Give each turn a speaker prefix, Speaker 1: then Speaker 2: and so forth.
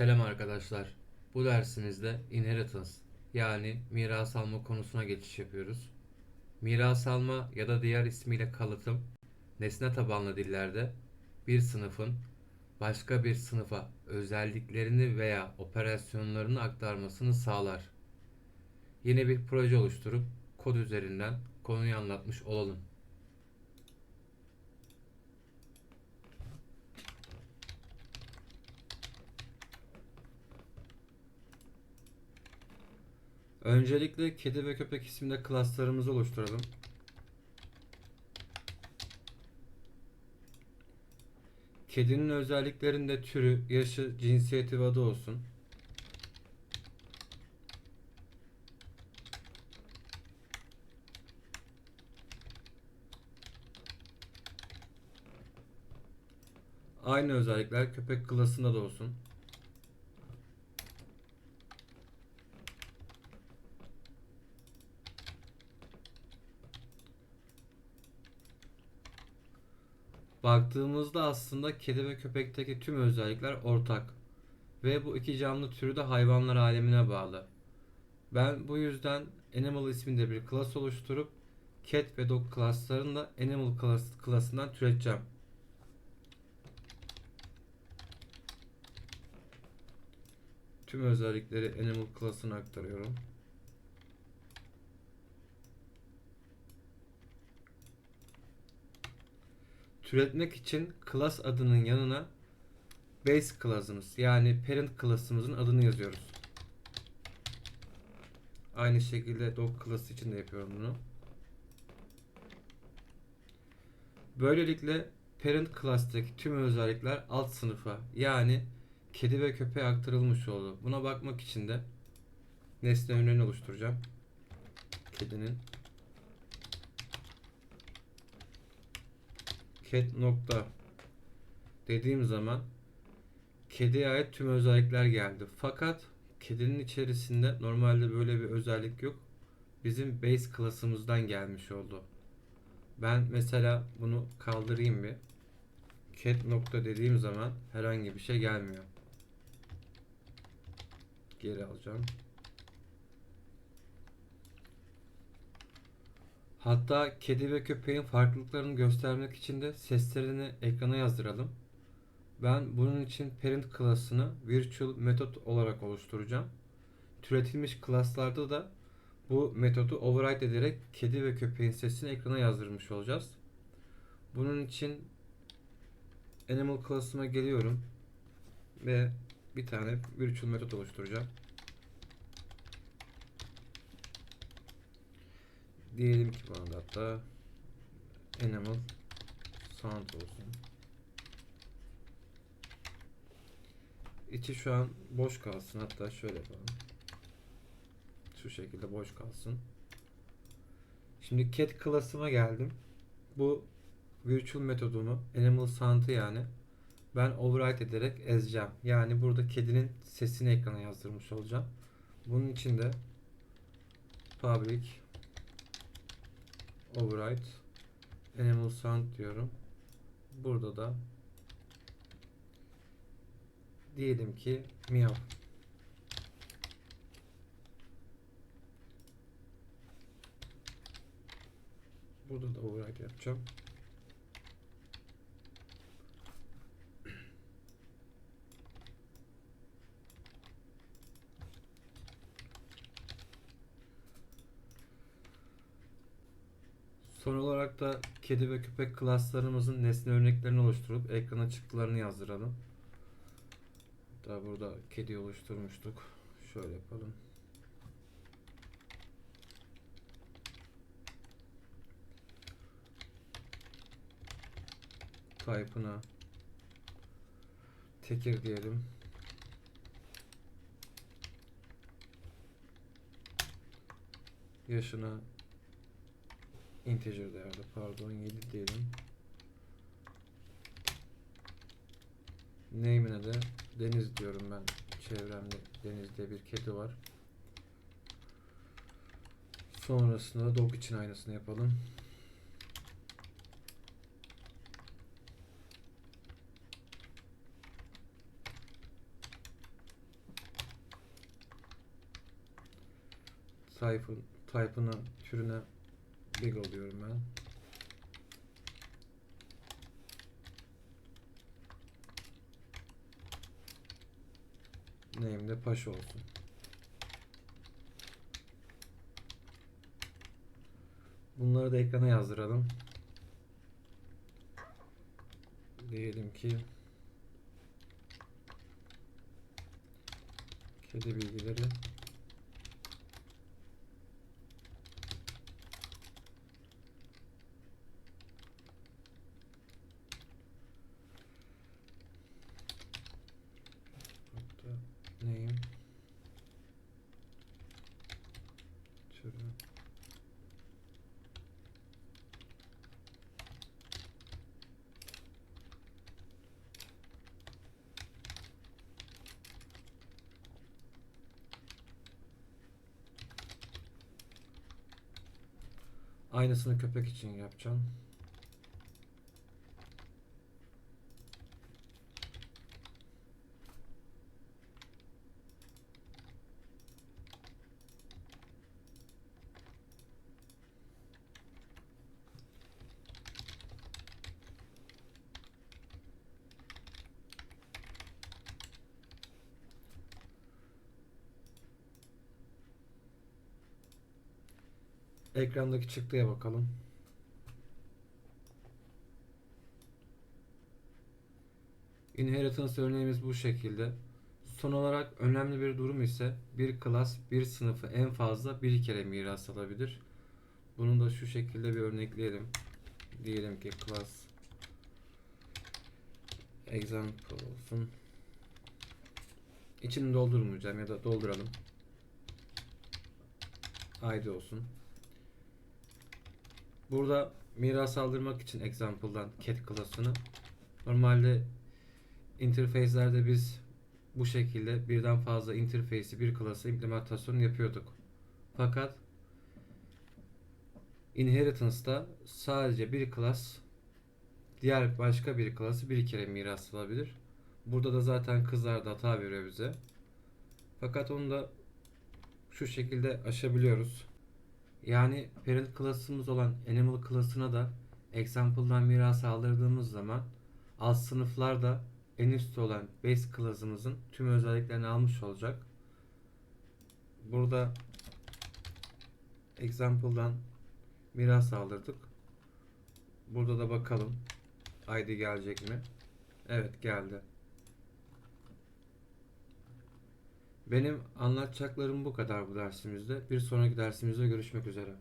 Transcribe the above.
Speaker 1: Selam arkadaşlar. Bu dersimizde inheritance yani miras alma konusuna geçiş yapıyoruz. Miras alma ya da diğer ismiyle kalıtım nesne tabanlı dillerde bir sınıfın başka bir sınıfa özelliklerini veya operasyonlarını aktarmasını sağlar. Yeni bir proje oluşturup kod üzerinden konuyu anlatmış olalım. Öncelikle kedi ve köpek isimde klaslarımızı oluşturalım. Kedinin özelliklerinde türü, yaşı, cinsiyeti ve adı olsun. Aynı özellikler köpek klasında da olsun. Baktığımızda aslında kedi ve köpekteki tüm özellikler ortak ve bu iki canlı türü de hayvanlar alemine bağlı. Ben bu yüzden Animal isminde bir klas oluşturup Cat ve Dog klaslarını da Animal klas, klasından türeteceğim. Tüm özellikleri Animal klasına aktarıyorum. Türetmek için class adının yanına base class'ımız yani parent class'ımızın adını yazıyoruz. Aynı şekilde dog class için de yapıyorum bunu. Böylelikle parent class'taki tüm özellikler alt sınıfa yani kedi ve köpeğe aktarılmış oldu. Buna bakmak için de nesne örneğini oluşturacağım. Kedinin cat nokta dediğim zaman kediye ait tüm özellikler geldi. Fakat kedinin içerisinde normalde böyle bir özellik yok. Bizim base klasımızdan gelmiş oldu. Ben mesela bunu kaldırayım bir. Cat nokta dediğim zaman herhangi bir şey gelmiyor. Geri alacağım. Hatta kedi ve köpeğin farklılıklarını göstermek için de seslerini ekrana yazdıralım. Ben bunun için parent klasını virtual metot olarak oluşturacağım. Türetilmiş klaslarda da bu metodu override ederek kedi ve köpeğin sesini ekrana yazdırmış olacağız. Bunun için animal klasıma geliyorum ve bir tane virtual metot oluşturacağım. Diyelim ki bana da hatta animal sound olsun. İçi şu an boş kalsın. Hatta şöyle yapalım. Şu şekilde boş kalsın. Şimdi cat klasıma geldim. Bu virtual metodumu animal sound'ı yani ben override ederek ezeceğim. Yani burada kedinin sesini ekrana yazdırmış olacağım. Bunun için de public override animal sound diyorum. Burada da diyelim ki miyav. Burada da override yapacağım. Son olarak da kedi ve köpek klaslarımızın nesne örneklerini oluşturup ekrana çıktılarını yazdıralım. Hatta burada kedi oluşturmuştuk. Şöyle yapalım. Type'ına tekir diyelim. Yaşına integer değerde pardon 7 diyelim. Name'ine de Deniz diyorum ben. Çevremde Deniz'de bir kedi var. Sonrasında dog için aynısını yapalım. Type'ın type'ına türüne big oluyorum ben. Name de paşa olsun. Bunları da ekrana yazdıralım. Diyelim ki kedi bilgileri nokta name türü Aynısını köpek için yapacağım. Ekrandaki çıktıya bakalım. Inheritance örneğimiz bu şekilde. Son olarak önemli bir durum ise bir klas bir sınıfı en fazla bir kere miras alabilir. Bunu da şu şekilde bir örnekleyelim. Diyelim ki class example olsun. İçini doldurmayacağım ya da dolduralım. ID olsun. Burada miras aldırmak için example'dan cat klasını normalde interface'lerde biz bu şekilde birden fazla interface'i bir klasa implementasyon yapıyorduk. Fakat inheritance'da sadece bir klas diğer başka bir klası bir kere miras alabilir. Burada da zaten kızlar da hata veriyor bize. Fakat onu da şu şekilde aşabiliyoruz. Yani parent klasımız olan animal klasına da example'dan miras aldırdığımız zaman alt sınıflar da en üstte olan base klasımızın tüm özelliklerini almış olacak. Burada example'dan miras aldırdık. Burada da bakalım ID gelecek mi? Evet geldi. Benim anlatacaklarım bu kadar bu dersimizde. Bir sonraki dersimizde görüşmek üzere.